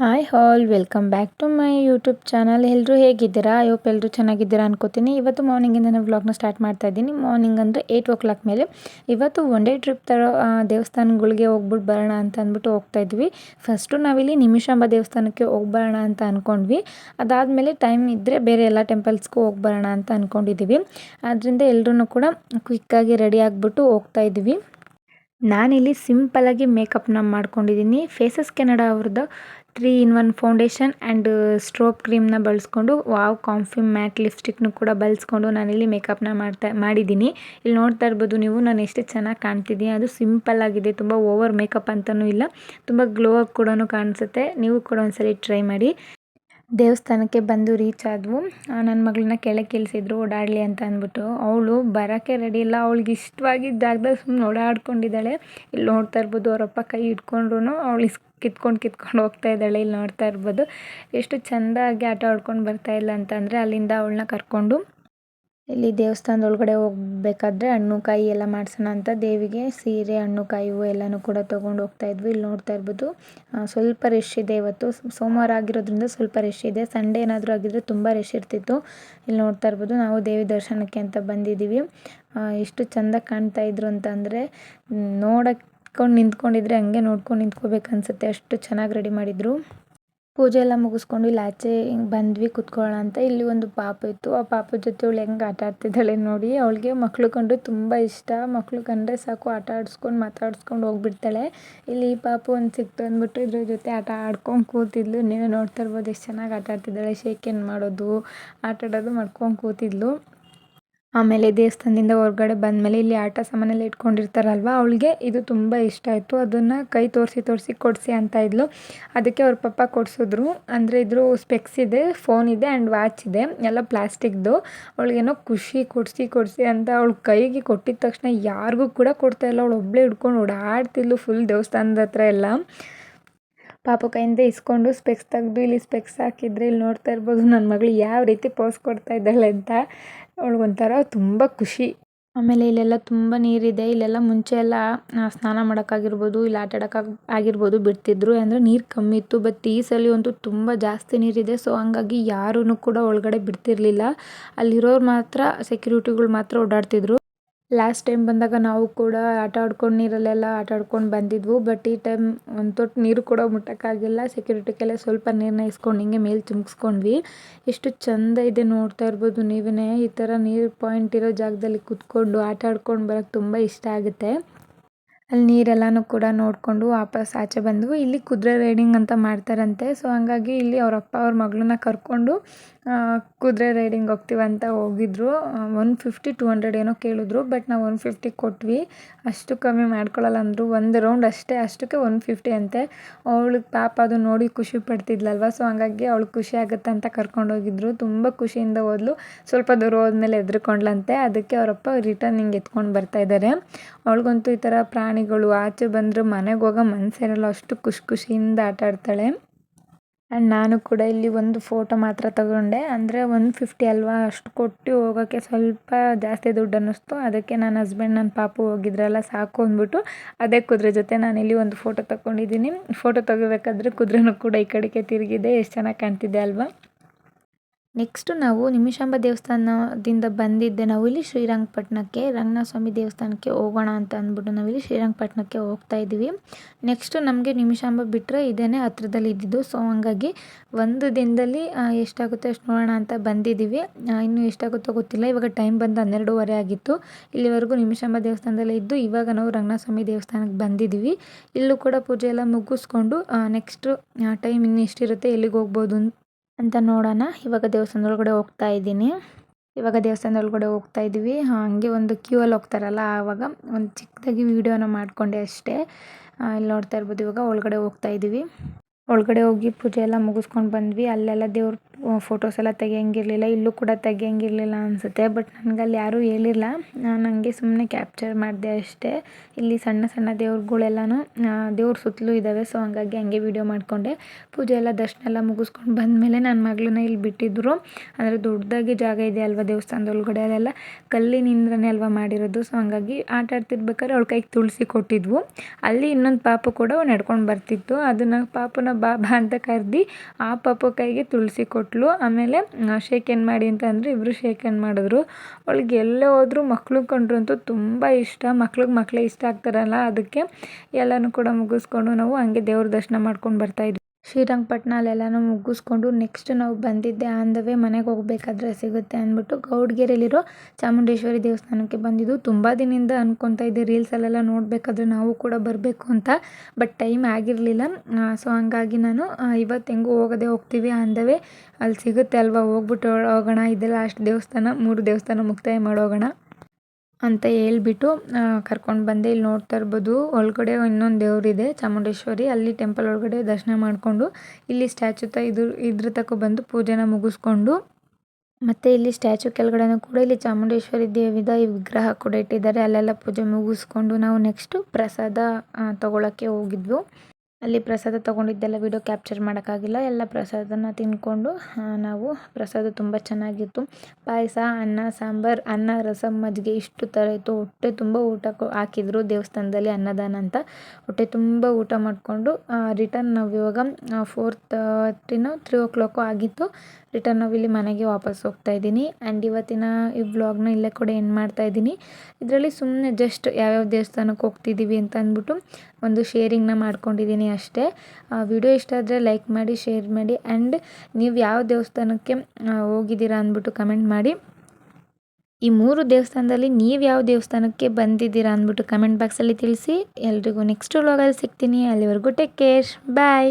Hi all welcome back to my YouTube channel ಎಲ್ಲರೂ ಹೇಗಿದ್ದೀರಾ? I ಎಲ್ಲರೂ ಚೆನ್ನಾಗಿದ್ದೀರಾ ಅನ್ಕೋತೀನಿ. ಇವತ್ತು ಮಾರ್ನಿಂಗಿಂದ ನಾನು ವ್ಲಾಗ್ನ ಸ್ಟಾರ್ಟ್ ಮಾಡ್ತಾ ಇದ್ದೀನಿ. ಮಾರ್ನಿಂಗ್ ಅಂದರೆ ಏಯ್ಟ್ ಓ ಕ್ಲಾಕ್ ಮೇಲೆ. ಇವತ್ತು ಒನ್ ಡೇ ಟ್ರಿಪ್ ಥರ ದೇವಸ್ಥಾನಗಳಿಗೆ ಹೋಗ್ಬಿಟ್ಟು ಬರೋಣ ಅಂತ ಅಂದ್ಬಿಟ್ಟು ಹೋಗ್ತಾ ಇದ್ವಿ. ಫಸ್ಟು ನಾವಿಲ್ಲಿ ನಿಮಿಷಾಂಬ ದೇವಸ್ಥಾನಕ್ಕೆ ಹೋಗ್ಬರೋಣ ಅಂತ ಅಂದ್ಕೊಂಡ್ವಿ ಅದಾದಮೇಲೆ ಟೈಮ್ ಇದ್ದರೆ ಬೇರೆ ಎಲ್ಲ ಟೆಂಪಲ್ಸ್ಗೂ ಹೋಗಿ ಬರೋಣ ಅಂತ ಅಂದ್ಕೊಂಡಿದ್ದೀವಿ ಆದ್ದರಿಂದ ಎಲ್ಲರೂ ಕೂಡ ಕ್ವಿಕ್ಕಾಗಿ ರೆಡಿ ಆಗಿಬಿಟ್ಟು ಹೋಗ್ತಾ ಇದ್ವಿ. ನಾನಿಲ್ಲಿ ಸಿಂಪಲಾಗಿ ಮೇಕಪ್ನ ಮಾಡ್ಕೊಂಡಿದ್ದೀನಿ ಫೇಸಸ್ ಕೆನಡಾ ಅವ್ರದ್ದು three in one foundation and strobe ಕ್ರೀಮ್ನ ಬಳಸ್ಕೊಂಡು, ವಾವ್, ಕಾಂಫಿ ಮ್ಯಾಟ್ ಲಿಪ್ಸ್ಟಿಕ್ನು ಕೂಡ ಬಳಸ್ಕೊಂಡು ನಾನಿಲ್ಲಿ ಮೇಕಪ್ನ ಮಾಡ್ತಾ, ಮಾಡಿದ್ದೀನಿ. ಇಲ್ಲಿ ನೋಡ್ತಾ ಇರ್ಬೋದು ನೀವು, ನಾನು ಎಷ್ಟು ಚೆನ್ನಾಗಿ ಕಾಣ್ತಿದ್ದೀನಿ. ಅದು ಸಿಂಪಲ್ ಆಗಿದೆ, ತುಂಬ ಓವರ್ ಮೇಕಪ್ ಅಂತಲೂ ಇಲ್ಲ. ತುಂಬ ಗ್ಲೋ ಆಗಿ ಕೂಡ ಕಾಣಿಸುತ್ತೆ. ನೀವು ಕೂಡ ಒಂದ್ಸರಿ ಟ್ರೈ ಮಾಡಿ. ದೇವಸ್ಥಾನಕ್ಕೆ ಬಂದು ರೀಚ್ ಆದವು. ನನ್ನ ಮಗಳನ್ನ ಕೆಳಗೆ ಕೆಲ್ಸಿದ್ರು, ಓಡಾಡಲಿ ಅಂತ ಅಂದ್ಬಿಟ್ಟು. ಅವಳು ಬರೋಕ್ಕೆ ರೆಡಿ ಇಲ್ಲ. ಅವಳಿಗೆ ಇಷ್ಟವಾಗಿದ್ದಾಗ ಸುಮ್ಮನೆ ಓಡಾಡ್ಕೊಂಡಿದ್ದಾಳೆ. ಇಲ್ಲಿ ನೋಡ್ತಾ ಇರ್ಬೋದು ಅವರಪ್ಪ ಕೈ ಇಟ್ಕೊಂಡ್ರು ಅವಳು ಕಿತ್ಕೊಂಡು ಕಿತ್ಕೊಂಡು ಹೋಗ್ತಾ ಇದ್ದಾಳೆ, ಇಲ್ಲಿ ನೋಡ್ತಾ ಇರ್ಬೋದು. ಎಷ್ಟು ಚೆಂದಾಗಿ ಆಟ ಆಡ್ಕೊಂಡು ಬರ್ತಾ ಇಲ್ಲ ಅಂತಂದರೆ ಅಲ್ಲಿಂದ ಅವಳನ್ನ ಕರ್ಕೊಂಡು ಇಲ್ಲಿ ದೇವಸ್ಥಾನದ ಒಳಗಡೆ ಹೋಗ್ಬೇಕಾದ್ರೆ ಹಣ್ಣು ಕಾಯಿ ಎಲ್ಲ ಮಾಡ್ಸೋಣ ಅಂತ ದೇವಿಗೆ ಸೀರೆ, ಹಣ್ಣು ಕಾಯಿ ಹೂವು ಎಲ್ಲನೂ ಕೂಡ ತೊಗೊಂಡು ಹೋಗ್ತಾ ಇದ್ವಿ. ಇಲ್ಲಿ ನೋಡ್ತಾ ಇರ್ಬೋದು ಸ್ವಲ್ಪ ರಶ್ ಇದೆ ಇವತ್ತು. ಸೋಮವಾರ ಆಗಿರೋದ್ರಿಂದ ಸ್ವಲ್ಪ ರಶ್ ಇದೆ. ಸಂಡೇ ಏನಾದರೂ ಆಗಿದ್ರೆ ತುಂಬ ರಶ್ ಇರ್ತಿತ್ತು. ಇಲ್ಲಿ ನೋಡ್ತಾ ಇರ್ಬೋದು, ನಾವು ದೇವಿ ದರ್ಶನಕ್ಕೆ ಅಂತ ಬಂದಿದ್ದೀವಿ. ಎಷ್ಟು ಚೆಂದ ಕಾಣ್ತಾ ಇದ್ರು ಅಂತ ಅಂದರೆ ನೋಡಕ್ಕೊಂಡು ನಿಂತ್ಕೊಂಡಿದ್ರೆ ಹಂಗೆ ನೋಡ್ಕೊಂಡು ನಿಂತ್ಕೋಬೇಕು ಅನಿಸುತ್ತೆ. ಅಷ್ಟು ಚೆನ್ನಾಗಿ ರೆಡಿ ಮಾಡಿದರು. ಪೂಜೆ ಎಲ್ಲ ಮುಗಿಸ್ಕೊಂಡು ಇಲ್ಲಿ ಆಚೆ ಹಿಂಗೆ ಬಂದ್ವಿ, ಕುತ್ಕೊಳ್ಳೋಣ ಅಂತ. ಇಲ್ಲಿ ಒಂದು ಪಾಪ ಇತ್ತು. ಆ ಪಾಪದ ಜೊತೆ ಅವಳು ಹೆಂಗೆ ಆಟ ಆಡ್ತಿದ್ದಾಳೆ ನೋಡಿ. ಅವಳಿಗೆ ಮಕ್ಕಳು ಕಂಡು ತುಂಬ ಇಷ್ಟ. ಮಕ್ಕಳು ಕಂಡ್ರೆ ಸಾಕು ಆಟ ಆಡಿಸ್ಕೊಂಡು ಮಾತಾಡಿಸ್ಕೊಂಡು ಹೋಗ್ಬಿಡ್ತಾಳೆ. ಇಲ್ಲಿ ಈ ಪಾಪು ಒಂದು ಸಿಕ್ತು ಅಂದ್ಬಿಟ್ಟು ಇದ್ರ ಜೊತೆ ಆಟ ಆಡ್ಕೊಂಡು ಕೂತಿದ್ಲು. ನೀವೇ ನೋಡ್ತಾ ಇರ್ಬೋದು ಎಷ್ಟು ಚೆನ್ನಾಗಿ ಆಟ ಆಡ್ತಿದ್ದಾಳೆ. ಶೇಕ್ ಮಾಡೋದು, ಆಟ ಆಡೋದು ಮಾಡ್ಕೊಂಡು ಕೂತಿದ್ಲು. ಆಮೇಲೆ ದೇವಸ್ಥಾನದಿಂದ ಹೊರಗಡೆ ಬಂದಮೇಲೆ ಇಲ್ಲಿ ಆಟ ಸಾಮಾನೆಲ್ಲ ಇಟ್ಕೊಂಡಿರ್ತಾರಲ್ವ? ಅವಳಿಗೆ ಇದು ತುಂಬ ಇಷ್ಟ ಆಯಿತು. ಅದನ್ನು ಕೈ ತೋರಿಸಿ ತೋರಿಸಿ ಕೊಡಿಸಿ ಅಂತ ಇದ್ಲು. ಅದಕ್ಕೆ ಅವ್ರ ಪಪ್ಪ ಕೊಡಿಸಿದ್ರು. ಅಂದರೆ ಇದ್ರು ಸ್ಪೆಕ್ಸ್ ಇದೆ, ಫೋನ್ ಇದೆ ಆ್ಯಂಡ್ ವಾಚ್ ಇದೆ. ಎಲ್ಲ ಪ್ಲಾಸ್ಟಿಕ್ದು. ಅವಳಿಗೇನೋ ಖುಷಿ, ಕೊಡಿಸಿ ಕೊಡಿಸಿ ಅಂತ ಅವಳು ಕೈಗೆ ಕೊಟ್ಟಿದ ತಕ್ಷಣ ಯಾರಿಗೂ ಕೂಡ ಕೊಡ್ತಾಯಿಲ್ಲ ಅವಳು ಒಬ್ಬಳೇ ಹಿಡ್ಕೊಂಡು ಓಡಾಡ್ತಿದ್ಲು ಫುಲ್ ದೇವಸ್ಥಾನದ ಹತ್ರ ಎಲ್ಲ. ಪಾಪ ಕೈಯಿಂದ ಇಸ್ಕೊಂಡು ಸ್ಪೆಕ್ಸ್ ತೆಗೆದು ಇಲ್ಲಿ ಸ್ಪೆಕ್ಸ್ ಹಾಕಿದ್ರೆ ಇಲ್ಲಿ ನೋಡ್ತಾ ಇರ್ಬೋದು ನನ್ನ ಮಗಳು ಯಾವ ರೀತಿ ಪೋಸ್ ಕೊಡ್ತಾ ಇದ್ದಾಳೆ ಅಂತ. ಅವಳಿಗೊಂಥರ ತುಂಬ ಖುಷಿ. ಆಮೇಲೆ ಇಲ್ಲೆಲ್ಲ ತುಂಬ ನೀರಿದೆ. ಇಲ್ಲೆಲ್ಲ ಮುಂಚೆ ಎಲ್ಲ ಸ್ನಾನ ಮಾಡೋಕ್ಕಾಗಿರ್ಬೋದು, ಇಲ್ಲಿ ಆಟ ಆಗಿರ್ಬೋದು ಬಿಡ್ತಿದ್ರು. ಅಂದರೆ ನೀರು ಕಮ್ಮಿ ಇತ್ತು ಬಟ್ ಈ ಸಲ ಅಂತೂ ತುಂಬ ಜಾಸ್ತಿ ನೀರಿದೆ. ಸೊ ಹಂಗಾಗಿ ಯಾರೂ ಕೂಡ ಒಳಗಡೆ ಬಿಡ್ತಿರ್ಲಿಲ್ಲ. ಅಲ್ಲಿರೋರು ಮಾತ್ರ ಸೆಕ್ಯೂರಿಟಿಗಳು ಮಾತ್ರ ಓಡಾಡ್ತಿದ್ರು. ಲಾಸ್ಟ್ ಟೈಮ್ ಬಂದಾಗ ನಾವು ಕೂಡ ಆಟ ಆಡ್ಕೊಂಡು ನೀರಲ್ಲೆಲ್ಲ ಆಟ ಆಡ್ಕೊಂಡು ಬಂದಿದ್ವು. ಬಟ್ ಈ ಟೈಮ್ ಒಂದು ತೊಟ್ಟು ನೀರು ಕೂಡ ಮುಟ್ಟೋಕ್ಕಾಗಿಲ್ಲ. ಸೆಕ್ಯೂರಿಟಿಗೆಲ್ಲ ಸ್ವಲ್ಪ ನೀರನ್ನ ಇಸ್ಕೊಂಡು ಹಿಂಗೆ ಮೇಲೆ ಚಿಮ್ಸ್ಕೊಂಡ್ವಿ ಎಷ್ಟು ಚೆಂದ ಇದೆ ನೋಡ್ತಾ ಇರ್ಬೋದು ನೀವೇ ಈ ಥರ ನೀರು ಪಾಯಿಂಟ್ ಇರೋ ಜಾಗದಲ್ಲಿ ಕುತ್ಕೊಂಡು ಆಟ ಆಡ್ಕೊಂಡು ಬರೋಕ್ಕೆ ತುಂಬ ಇಷ್ಟ ಆಗುತ್ತೆ. ಅಲ್ಲಿ ನೀರೆಲ್ಲನೂ ಕೂಡ ನೋಡಿಕೊಂಡು ವಾಪಸ್ ಆಚೆ ಬಂದವು. ಇಲ್ಲಿ ಕುದುರೆ ರೈಡಿಂಗ್ ಅಂತ ಮಾಡ್ತಾರಂತೆ. ಸೊ ಹಂಗಾಗಿ ಇಲ್ಲಿ ಅವ್ರ ಅಪ್ಪ ಅವ್ರ ಮಗಳನ್ನ ಕರ್ಕೊಂಡು ಕುದುರೆ ರೈಡಿಂಗ್ ಹೋಗ್ತೀವಂತ ಹೋಗಿದ್ರು. ಒನ್ ಫಿಫ್ಟಿ ಟು ಹಂಡ್ರೆಡ್ ಏನೋ ಕೇಳಿದ್ರು ಬಟ್ ನಾವು ಒನ್ ಫಿಫ್ಟಿ ಕೊಟ್ವಿ. ಅಷ್ಟು ಕಮ್ಮಿ ಮಾಡ್ಕೊಳ್ಳಲ್ಲ ಅಂದರು. ಒಂದು ರೌಂಡ್ ಅಷ್ಟೇ, ಅಷ್ಟಕ್ಕೆ ಒನ್ ಫಿಫ್ಟಿ ಅಂತೆ. ಅವಳಿಗೆ ಪಾಪ ಅದು ನೋಡಿ ಖುಷಿ ಪಡ್ತಿದ್ಲಲ್ವ? ಸೊ ಹಂಗಾಗಿ ಅವಳು ಖುಷಿ ಆಗುತ್ತೆ ಅಂತ ಕರ್ಕೊಂಡೋಗಿದ್ರು ತುಂಬ ಖುಷಿಯಿಂದ ಹೋದ್ಲು. ಸ್ವಲ್ಪ ದೂರ ಹೋದ್ಮೇಲೆ ಎದ್ರುಕೊಂಡ್ಲಂತೆ ಅದಕ್ಕೆ ಅವರಪ್ಪ ರಿಟರ್ನ್ ಹಿಂಗೆ ಎತ್ಕೊಂಡು ಬರ್ತಾ ಇದ್ದಾರೆ ಅವಳಿಗಂತೂ ಈ ಥರ ಪ್ರಾಣಿಗಳು ಆಚೆ ಬಂದರೆ ಮನೆಗೆ ಹೋಗೋ ಮನಸ್ಸಿರಲ್ಲ ಅಷ್ಟು ಖುಷಿ ಖುಷಿಯಿಂದ ಆಟ ಆಡ್ತಾಳೆ ಆ್ಯಂಡ್ ನಾನು ಕೂಡ ಇಲ್ಲಿ ಒಂದು ಫೋಟೋ ಮಾತ್ರ ತಗೊಂಡೆ. ಅಂದರೆ ಒನ್ ಫಿಫ್ಟಿ ಅಲ್ವಾ? ಅಷ್ಟು ಕೊಟ್ಟು ಹೋಗೋಕ್ಕೆ ಸ್ವಲ್ಪ ಜಾಸ್ತಿ ದುಡ್ಡು ಅನ್ನಿಸ್ತು. ಅದಕ್ಕೆ ನನ್ನ ಹಸ್ಬೆಂಡ್ ನನ್ನ ಪಾಪು ಹೋಗಿದ್ರಲ್ಲ, ಸಾಕು ಅಂದ್ಬಿಟ್ಟು ಅದೇ ಕುದುರೆ ಜೊತೆ ನಾನು ಇಲ್ಲಿ ಒಂದು ಫೋಟೋ ತಗೊಂಡಿದ್ದೀನಿ. ಫೋಟೋ ತೆಗಿಬೇಕಾದ್ರೆ ಕುದುರೆನೂ ಕೂಡ ಈ ಕಡೆಗೆ ತಿರುಗಿದೆ. ಎಷ್ಟು ಚೆನ್ನಾಗಿ ಕಾಣ್ತಿದೆ ಅಲ್ವಾ? ನೆಕ್ಸ್ಟು ನಾವು ನಿಮಿಷಾಂಬ ದೇವಸ್ಥಾನದಿಂದ ಬಂದಿದ್ದೆ. ನಾವು ಇಲ್ಲಿ ಶ್ರೀರಂಗಪಟ್ಟಣಕ್ಕೆ, ರಂಗನಾಥಸ್ವಾಮಿ ದೇವಸ್ಥಾನಕ್ಕೆ ಹೋಗೋಣ ಅಂತ ಅಂದ್ಬಿಟ್ಟು ನಾವಿಲ್ಲಿ ಶ್ರೀರಂಗಪಟ್ಟಣಕ್ಕೆ ಹೋಗ್ತಾ ಇದ್ದೀವಿ. ನೆಕ್ಸ್ಟು ನಮಗೆ ನಿಮಿಷಾಂಬ ಬಿಟ್ಟರೆ ಇದೇನೆ ಹತ್ರದಲ್ಲಿ ಇದ್ದಿದ್ದು. ಸೊ ಹಂಗಾಗಿ ಒಂದು ದಿನದಲ್ಲಿ ಎಷ್ಟಾಗುತ್ತೆ ಅಷ್ಟು ನೋಡೋಣ ಅಂತ ಬಂದಿದ್ದೀವಿ. ಇನ್ನೂ ಎಷ್ಟಾಗುತ್ತೋ ಗೊತ್ತಿಲ್ಲ. ಇವಾಗ ಟೈಮ್ ಬಂದು ಹನ್ನೆರಡೂವರೆ ಆಗಿತ್ತು. ಇಲ್ಲಿವರೆಗೂ ನಿಮಿಷಾಂಬ ದೇವಸ್ಥಾನದಲ್ಲೇ ಇದ್ದು, ಇವಾಗ ನಾವು ರಂಗನಾಥಸ್ವಾಮಿ ದೇವಸ್ಥಾನಕ್ಕೆ ಬಂದಿದ್ದೀವಿ. ಇಲ್ಲೂ ಕೂಡ ಪೂಜೆ ಎಲ್ಲ ಮುಗಿಸ್ಕೊಂಡು ನೆಕ್ಸ್ಟು ಟೈಮ್ ಇನ್ನೂ ಎಷ್ಟಿರುತ್ತೆ, ಎಲ್ಲಿಗೆ ಹೋಗ್ಬೋದು ಅಂತ ನೋಡೋಣ. ಇವಾಗ ದೇವಸ್ಥಾನದೊಳಗಡೆ ಹೋಗ್ತಾ ಇದ್ದೀನಿ. ಇವಾಗ ದೇವಸ್ಥಾನದೊಳಗಡೆ ಹೋಗ್ತಾ ಇದ್ದೀವಿ. ಹಾಗೆ ಒಂದು ಕ್ಯೂ ಅಲ್ಲಿ ಹೋಗ್ತಾರಲ್ಲ ಆವಾಗ ಒಂದು ಚಿಕ್ಕದಾಗಿ ವೀಡಿಯೋನ ಮಾಡಿಕೊಂಡೆ ಅಷ್ಟೇ. ಇಲ್ಲಿ ನೋಡ್ತಾ ಇರ್ಬೋದು ಇವಾಗ ಒಳಗಡೆ ಹೋಗ್ತಾ ಇದ್ದೀವಿ. ಒಳಗಡೆ ಹೋಗಿ ಪೂಜೆ ಎಲ್ಲ ಮುಗಿಸ್ಕೊಂಡು ಬಂದ್ವಿ. ಅಲ್ಲೆಲ್ಲ ದೇವ್ರ ಫೋಟೋಸ್ ಎಲ್ಲ ತೆಗಿಯಂಗಿರಲಿಲ್ಲ, ಇಲ್ಲೂ ಕೂಡ ತೆಗಿಯಂಗಿರಲಿಲ್ಲ ಅನಿಸುತ್ತೆ. ಬಟ್ ನನಗೆ ಅಲ್ಲಿ ಯಾರೂ ಹೇಳಿಲ್ಲ. ನಾನು ಹಂಗೆ ಸುಮ್ಮನೆ ಕ್ಯಾಪ್ಚರ್ ಮಾಡಿದೆ ಅಷ್ಟೇ. ಇಲ್ಲಿ ಸಣ್ಣ ಸಣ್ಣ ದೇವ್ರುಗಳೆಲ್ಲನೂ ದೇವ್ರ ಸುತ್ತಲೂ ಇದ್ದಾವೆ ಸೊ ಹಂಗಾಗಿ ಹಂಗೆ ವೀಡಿಯೋ ಮಾಡಿಕೊಂಡೆ. ಪೂಜೆ ಎಲ್ಲ ದರ್ಶನ ಎಲ್ಲ ಮುಗಿಸ್ಕೊಂಡು ಬಂದಮೇಲೆ ನನ್ನ ಮಗಳನ್ನ ಇಲ್ಲಿ ಬಿಟ್ಟಿದ್ದರು ಅಂದರೆ ದೊಡ್ಡದಾಗಿ ಜಾಗ ಇದೆ ಅಲ್ವಾ ದೇವಸ್ಥಾನದ ಒಳಗಡೆ ಅದೆಲ್ಲ ಕಲ್ಲಿನಿಂದನೇ ಅಲ್ವಾ ಮಾಡಿರೋದು? ಸೊ ಹಂಗಾಗಿ ಆಟ ಆಡ್ತಿರ್ಬೇಕಾದ್ರೆ ಅವಳ ಕೈಗೆ ತುಳಸಿ ಕೊಟ್ಟಿದ್ವು. ಅಲ್ಲಿ ಇನ್ನೊಂದು ಪಾಪ ಕೂಡ ನಡ್ಕೊಂಡು ಬರ್ತಿತ್ತು. ಅದನ್ನು ಪಾಪನ ಬಾಬಾ ಅಂತ ಕರೆದು ಆ ಪಾಪ ಕೈಗೆ ತುಳಸಿ ಕೊಟ್ಟಳು ಆಮೇಲೆ ಶೇಕ್ ಏನು ಮಾಡಿ ಅಂತ ಅಂದರೆ ಇಬ್ಬರು ಶೇಕ್ ಏನು ಮಾಡಿದ್ರು. ಅವಳಿಗೆ ಎಲ್ಲೇ ಹೋದರೂ ಮಕ್ಕಳು ಕಂಡ್ರಂತೂ ತುಂಬ ಇಷ್ಟ. ಮಕ್ಳಿಗೆ ಮಕ್ಕಳೇ ಇಷ್ಟ ಆಗ್ತಾರಲ್ಲ, ಅದಕ್ಕೆ ಎಲ್ಲನೂ ಕೂಡ ಮುಗಿಸ್ಕೊಂಡು ನಾವು ಹಂಗೆ ದೇವ್ರ ದರ್ಶನ ಮಾಡ್ಕೊಂಡು ಬರ್ತಾಯಿದ್ವಿ ಶ್ರೀರಂಗಪಟ್ಟಣ ಅಲ್ಲೆಲ್ಲನೂ ಮುಗಿಸ್ಕೊಂಡು ನೆಕ್ಸ್ಟ್ ನಾವು ಬಂದಿದ್ದೆ. ಆನ್ ದ ವೇ ಮನೆಗೆ ಹೋಗಬೇಕಾದ್ರೆ ಸಿಗುತ್ತೆ ಅಂದ್ಬಿಟ್ಟು ಗೌಡ್ಗೆರೆಯಲ್ಲಿರೋ ಚಾಮುಂಡೇಶ್ವರಿ ದೇವಸ್ಥಾನಕ್ಕೆ ಬಂದಿದ್ದು. ತುಂಬ ದಿನದಿಂದ ಅಂದ್ಕೊತಾ ಇದ್ದೆ. ರೀಲ್ಸಲ್ಲೆಲ್ಲ ನೋಡಬೇಕಾದ್ರೆ ನಾವು ಕೂಡ ಬರಬೇಕು ಅಂತ ಬಟ್ ಟೈಮ್ ಆಗಿರಲಿಲ್ಲ. ಸೊ ಹಂಗಾಗಿ ನಾನು ಇವತ್ತು ಹೆಂಗೂ ಹೋಗೋದೇ ಹೋಗ್ತೀವಿ. ಆನ್ ದ ವೇ ಅಲ್ಲಿ ಸಿಗುತ್ತೆ ಅಲ್ವಾ? ಹೋಗ್ಬಿಟ್ಟು ಹೋಗೋಣ. ಇದೆಲ್ಲ ಅಷ್ಟು ದೇವಸ್ಥಾನ. ಮೂರು ದೇವಸ್ಥಾನ ಮುಕ್ತಾಯ ಮಾಡೋಗೋಣ ಅಂತ ಹೇಳ್ಬಿಟ್ಟು ಕರ್ಕೊಂಡು ಬಂದೆ. ಇಲ್ಲಿ ನೋಡ್ತಾ ಇರ್ಬೋದು, ಒಳಗಡೆ ಇನ್ನೊಂದು ದೇವರಿದೆ, ಚಾಮುಂಡೇಶ್ವರಿ. ಅಲ್ಲಿ ಟೆಂಪಲ್ ಒಳಗಡೆ ದರ್ಶನ ಮಾಡಿಕೊಂಡು, ಇಲ್ಲಿ ಸ್ಟ್ಯಾಚು ತ ಇದ್ರ ಇದ್ರ ತಕ ಬಂದು ಪೂಜೆನ ಮುಗಿಸ್ಕೊಂಡು, ಮತ್ತು ಇಲ್ಲಿ ಸ್ಟ್ಯಾಚು ಕೆಳಗಡೆನೂ ಕೂಡ ಇಲ್ಲಿ ಚಾಮುಂಡೇಶ್ವರಿ ದೇವಿದ ಈ ವಿಗ್ರಹ ಕೂಡ ಇಟ್ಟಿದ್ದಾರೆ. ಅಲ್ಲೆಲ್ಲ ಪೂಜೆ ಮುಗಿಸ್ಕೊಂಡು ನಾವು ನೆಕ್ಸ್ಟು ಪ್ರಸಾದ ತೊಗೊಳಕ್ಕೆ ಹೋಗಿದ್ವು. ಅಲ್ಲಿ ಪ್ರಸಾದ ತೊಗೊಂಡಿದ್ದೆಲ್ಲ ವೀಡಿಯೋ ಕ್ಯಾಪ್ಚರ್ ಮಾಡೋಕ್ಕಾಗಿಲ್ಲ. ಎಲ್ಲ ಪ್ರಸಾದನ ತಿಂದ್ಕೊಂಡು ನಾವು ಪ್ರಸಾದ ತುಂಬ ಚೆನ್ನಾಗಿತ್ತು. ಪಾಯಸ, ಅನ್ನ, ಸಾಂಬಾರು, ಅನ್ನ, ರಸಂ, ಮಜ್ಜಿಗೆ ಇಷ್ಟು ಥರ ಇತ್ತು ಹೊಟ್ಟೆ ತುಂಬ ಊಟ ಹಾಕಿದ್ರು ದೇವಸ್ಥಾನದಲ್ಲಿ ಅನ್ನದಾನ ಅಂತ. ಹೊಟ್ಟೆ ತುಂಬ ಊಟ ಮಾಡಿಕೊಂಡು ರಿಟರ್ನ್ ನಾವು ಇವಾಗ ಫೋರ್ ತರ್ಟಿನೋ ತ್ರೀ ಓ ಕ್ಲಾಕೋ ಆಗಿತ್ತು. ರಿಟರ್ನ್ ನಾವು ಇಲ್ಲಿ ಮನೆಗೆ ವಾಪಸ್ ಹೋಗ್ತಾ ಇದ್ದೀನಿ. ಆ್ಯಂಡ್ ಇವತ್ತಿನ ಈ ವ್ಲಾಗ್ನ ಇಲ್ಲೇ ಕೂಡ ಎಂಡ್ ಮಾಡ್ತಾ ಇದ್ದೀನಿ. ಇದರಲ್ಲಿ ಸುಮ್ಮನೆ ಜಸ್ಟ್ ಯಾವ್ಯಾವ ದೇವಸ್ಥಾನಕ್ಕೆ ಹೋಗ್ತಿದ್ದೀವಿ ಅಂತ ಅಂದ್ಬಿಟ್ಟು ಒಂದು ಶೇರಿಂಗ್ನ ಮಾಡ್ಕೊಂಡಿದ್ದೀನಿ ಅಷ್ಟೇ. ವಿಡಿಯೋ ಇಷ್ಟ ಆದರೆ ಲೈಕ್ ಮಾಡಿ ಶೇರ್ ಮಾಡಿ ಆ್ಯಂಡ್ ನೀವು ಯಾವ ದೇವಸ್ಥಾನಕ್ಕೆ ಹೋಗಿದ್ದೀರಾ ಅಂದ್ಬಿಟ್ಟು ಕಮೆಂಟ್ ಮಾಡಿ. ಈ ಮೂರು ದೇವಸ್ಥಾನದಲ್ಲಿ ನೀವು ಯಾವ ದೇವಸ್ಥಾನಕ್ಕೆ ಬಂದಿದ್ದೀರಾ ಅಂದ್ಬಿಟ್ಟು ಕಮೆಂಟ್ ಬಾಕ್ಸಲ್ಲಿ ತಿಳಿಸಿ. ಎಲ್ರಿಗೂ ನೆಕ್ಸ್ಟ್ ವ್ಲಾಗಲ್ಲಿ ಸಿಗ್ತೀನಿ. ಅಲ್ಲಿವರೆಗೂ ಟೇಕ್ ಕೇರ್ ಬಾಯ್